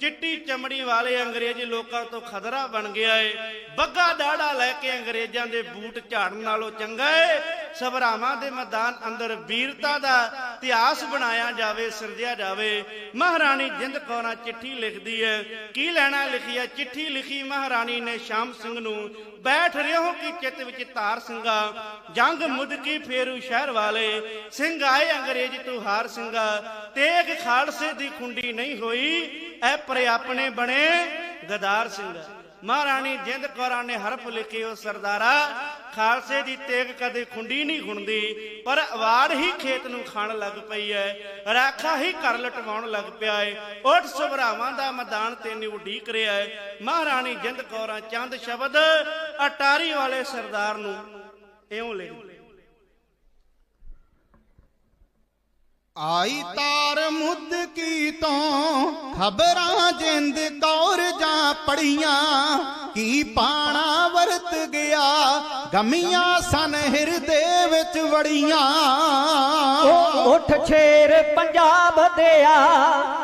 ਚਿੱਟੀ ਚਮੜੀ ਵਾਲੇ ਅੰਗਰੇਜ਼ ਲੋਕਾਂ ਤੋਂ ਖਤਰਾ ਬਣ ਗਿਆ ਏ। ਬੱਗਾ ਦਾੜਾ ਲੈ ਕੇ ਅੰਗਰੇਜ਼ਾਂ ਦੇ ਬੂਟ ਝਾੜਨ ਨਾਲੋਂ ਚੰਗਾ ਏ। ਸਭਰਾਵਾਂ ਦੇ ਮੈਦਾਨ ਅੰਦਰ ਵੀਰਤਾ ਦਾ ਇਤਿਹਾਸ ਬਣਾਇਆ ਜਾਵੇ, ਸਿਰਜਿਆ ਜਾਵੇ। ਮਹਾਰਾਣੀ ਜਿੰਦ ਕੌਰਾਂ ਚਿੱਠੀ ਲਿਖਦੀ ਹੈ ਕੀ ਲੈਣਾ ਲਿਖੀ ਹੈ ਚਿੱਠੀ ਲਿਖੀ ਮਹਾਰਾਣੀ ਨੇ ਸ਼ਾਮ ਸਿੰਘ ਨੂੰ, ਬੈਠ ਰਿਓ ਕੀ ਚਿੱਤ ਵਿੱਚ ਤਾਰ ਸਿੰਘਾ। ਜੰਗ ਮੁਦਕੀ ਫੇਰੂ ਸ਼ਹਿਰ ਵਾਲੇ। ਸਿੰਘ ਆਏ ਅੰਗਰੇਜ਼ ਤੂੰ ਹਾਰ ਸਿੰਘਾ। ਤੇਗ ਖਾਲਸੇ ਦੀ ਖੁੰਡੀ ਨਹੀਂ ਹੋਈ। ਐ ਪਰੇ ਆਪਣੇ ਬਣੇ ਗਦਾਰ ਸਿੰਘ। ਮਹਾਰਾਣੀ ਜਿੰਦ ਕੌਰਾਂ ਨੇ ਹਰਫ ਲਿਖੇ ਉਹ ਸਰਦਾਰਾ। ਖਾਲਸੇ ਦੀ ਤੇਗ ਕਦੇ ਖੁੰਡੀ ਨਹੀਂ ਖੁੰਦੀ ਪਰ ਅਵਾੜ ਹੀ ਖੇਤ ਨੂੰ ਖਾਣ ਲੱਗ ਪਈ ਐ। ਰਾਖਾ ਹੀ ਘਰ ਲਟਵਾਉਣ ਲੱਗ ਪਿਆ ਏ। ਉੱਠ ਸੁਭਰਾਵਾਂ ਦਾ ਮੈਦਾਨ ਤੈਨੂੰ ਉਡੀਕ ਰਿਹਾ ਏ। ਮਹਾਰਾਣੀ ਜਿੰਦ ਕੌਰਾਂ ਚੰਦ ਸ਼ਬਦ ਅਟਾਰੀ ਵਾਲੇ ਸਰਦਾਰ ਨੂੰ ਇਉਂ ਲਿਖ ਆਈ ਤਾਰ ਮੁੱਦ ਕੀ ਤੋਂ ਖਬਰਾਂ ਜਿੰਦ ਕੌਰ ਜਾਂ ਪੜੀਆਂ ਕੀ ਪਾਣਾ ਵਰਤ ਗਿਆ ਗਮੀਆਂ ਸਨ ਹਿਰਦੇ ਵਿੱਚ ਵੜੀਆਂ। ਉੱਠ ਛੇਰ ਪੰਜਾਬ ਦਿਆ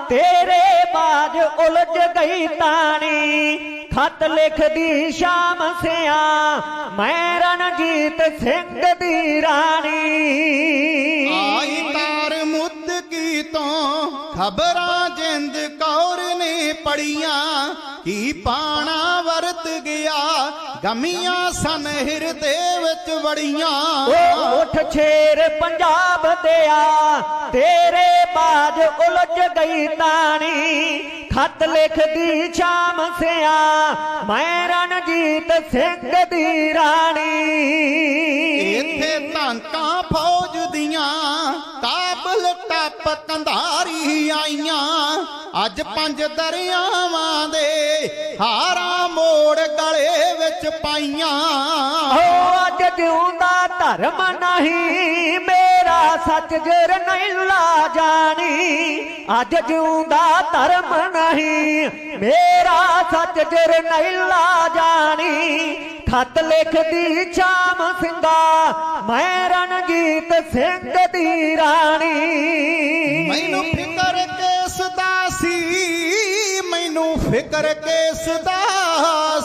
ਤੇਰੇ ਬਾਜ ਉਲਝ ਗਈ ਤਾਣੀ। ਖਤ ਲਿਖਦੀ ਸ਼ਾਮ ਸਿਆ ਮੈਂ ਰਣਜੀਤ ਸਿੰਘ ਦੀ ਰਾਣੀ। ਆਈ ਖਬਰਾਂ ਜਿੰਦ ਕੌਰ ਨੇ ਪੜੀਆਂ ਕੀ ਪਾਣਾ ਵਰਤ ਗਿਆ? ਗਮੀਆਂ ਸਨ ਹਿਰਦੇ ਵਿੱਚ ਵੜੀਆਂ। ਉੱਠ ਛੇਰ ਪੰਜਾਬ ਦਿਆ ਤੇਰੇ ਬਾਜ ਉਲਝ ਗਈ ਤਾਣੀ। ਖਤ ਲਿਖਦੀ ਸ਼ਾਮ ਸਿਆ ਮੈਂ ਰਣਜੀਤ ਸਿੰਘ ਦੀ ਰਾਣੀ। ਇੱਥੇ ਧਾਂਕਾਂ ਫੌਜ ਦੀਆਂ ਕਾਬਲ ਟੱਪ ਕੰਧਾਰੀ ਆਈਆਂ। ਅੱਜ ਪੰਜ ਦਰਿਆਵਾਂ ਦੇ ਹਾਰਾਂ ਮੋੜ ਗਲੇ ਵਿੱਚ ਪਾਈਆਂ। ਓ ਅੱਜ ਜਿਉਂਦਾ ਧਰਮ ਨਹੀਂ, ਮੇਰਾ ਸੱਚ ਜਰ ਨਹੀਂ ਲਾ ਜਾਣੀ। ਅੱਜ ਜਿਉਂਦਾ ਧਰਮ ਨਹੀਂ, ਮੇਰਾ ਸੱਚ ਜਰ ਨਹੀਂ ਲਾ ਜਾਣੀ। ਖਤ ਲਿਖਦੀ ਸ਼ਾਮ ਸਿੰਘਾ ਮੈਂ ਰਣਜੀਤ ਸਿੰਘ ਦੀ ਰਾਣੀ। ਮੈਨੂੰ ਫਿਕਰ ਕਿਸ ਦਾ ਸੀ ਮੈਨੂੰ ਫਿਕਰ ਕਿਸ ਦਾ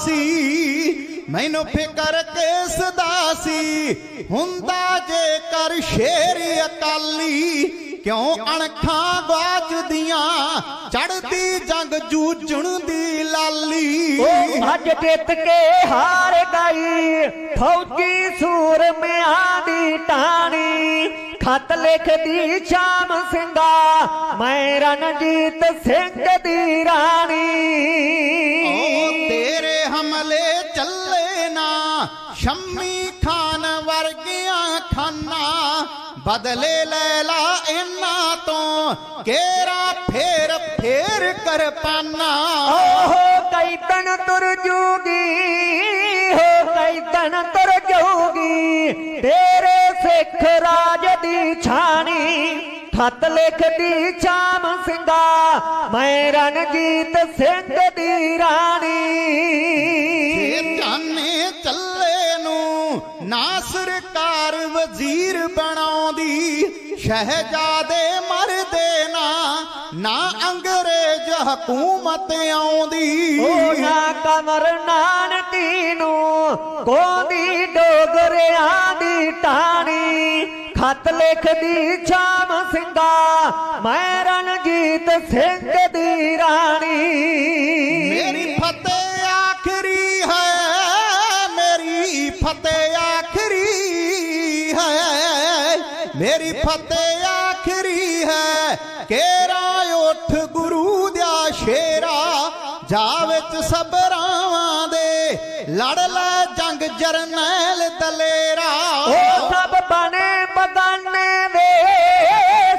ਸੀ। ਮੈਨੂੰ ਫਿਕਰ ਕਿਸ ਦਾ ਸੀ ਹੁੰਦਾ ਜੇਕਰ ਸ਼ੇਰ ਅਕਾਲੀ ਕਿਉਂ ਅਣਖਾਂ ਗਵਾਚਦੀਆਂ ਚੜਦੀ ਜੰਗ ਜੂਝਣ ਦੀ ਲਾਲੀ। ਉਹ ਅੱਜ ਜਿੱਤ ਕੇ ਹਾਰ ਗਈ ਫੌਜੀ ਸੂਰਮਿਆਂ ਦੀ ਟਾਣੀ। ਖਤ ਲਿਖਦੀ ਸ਼ਾਮ ਸਿੰਘਾ ਮੈਂ ਰਣਜੀਤ ਸਿੰਘ ਦੀ ਰਾਣੀ। ਓ ਤੇਰੇ ਹਮਲੇ ਚੱਲੇ ਨਾ ਸ਼ੰਮੀ ਖਾਨ ਵਰਗੀਆਂ ਖਾਨਾ ਬਦਲੇ ਲੈ ਲਾ ਇਹਨਾਂ ਤੋਂ ਕੇਰਾ ਫੇਰ ਫੇਰ ਕਰ ਪਾਨਾ ਓਹ ਕਈ ਤਨ ਤੁਰ ਜੂਗੀ ਹੋ ਕਈ ਤਨ ਤੁਰ ਜੂਗੀ ਤੇਰੇ ਸਿੱਖ ਰਾਜ ਦੀ ਛਾਣੀ ਖਤ ਲਿਖਦੀ ਸ਼ਾਮ ਸਿੰਘਾ ਮੈਂ ਰਣਜੀਤ ਸਿੰਘ ਦੀ ਰਾਣੀ। ਜੇ ਜਾਨੇ ਚੱਲੇ ਨੂੰ ਨਾ ਸਰਕਾਰ ਵਜ਼ੀਰ ਬਣਾਉਂਦੀ ਸ਼ਹਿਜ਼ਾਦੇ ਮਰਦੇ ਨਾ ਨਾ ਅੰਗਰੇਜ਼ ਹਕੂਮਤ ਆਉਂਦੀ। ਉਹ ਨਾ ਕਮਰ ਨਾਨਕੀ ਨੂੰ ਕੋਦੀ ਡੋਗਰਿਆਂ ਦੀ ਟਾਣੀ ਖਤ ਲਿਖਦੀ ਸ਼ਾਮ ਸਿੰਘਾ, ਮੈਂ ਰਣਜੀਤ ਸਿੰਘ ਦੀ ਰਾਣੀ। ਮੇਰੀ ਫਤਿਹ ਆਖਰੀ ਹੈ, ਮੇਰੀ ਫਤਿਹ ਆਖਰੀ ਹੈ। ਮੇਰੀ ਫਤਿਹ ਆਖਰੀ ਹੈ, ਕੇਰਾ ਉੱਠ ਗੁਰੂ ਦਾ ਸ਼ੇਰਾ, ਜਾ ਵਿੱਚ ਸਬਰਾਵਾਂ ਦੇ ਲੜ ਲੈ ਜੰਗ ਜਰਨੈਲ ਦਲੇਰਾ। ਉਹ ਸਭ ਬਣੇ ਬਗਾਨੇ ਵੇ,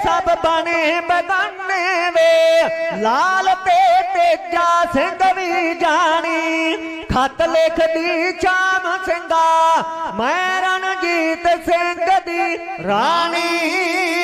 ਸਭ ਬਣੇ ਬਗਾਨੇ ਵੇ। ਲਾਲ ਤੇ ਤੇਜਾ ਸਿੰਘ ਵੀ ਜਾਣੀ, ਖਤ ਲਿਖਦੀ ਸ਼ਾਮ ਸਿੰਘਾ। ਮੈਂ ਰਣਜੀਤ ਸਿੰਘ ਦੀ ਰਾਣੀ।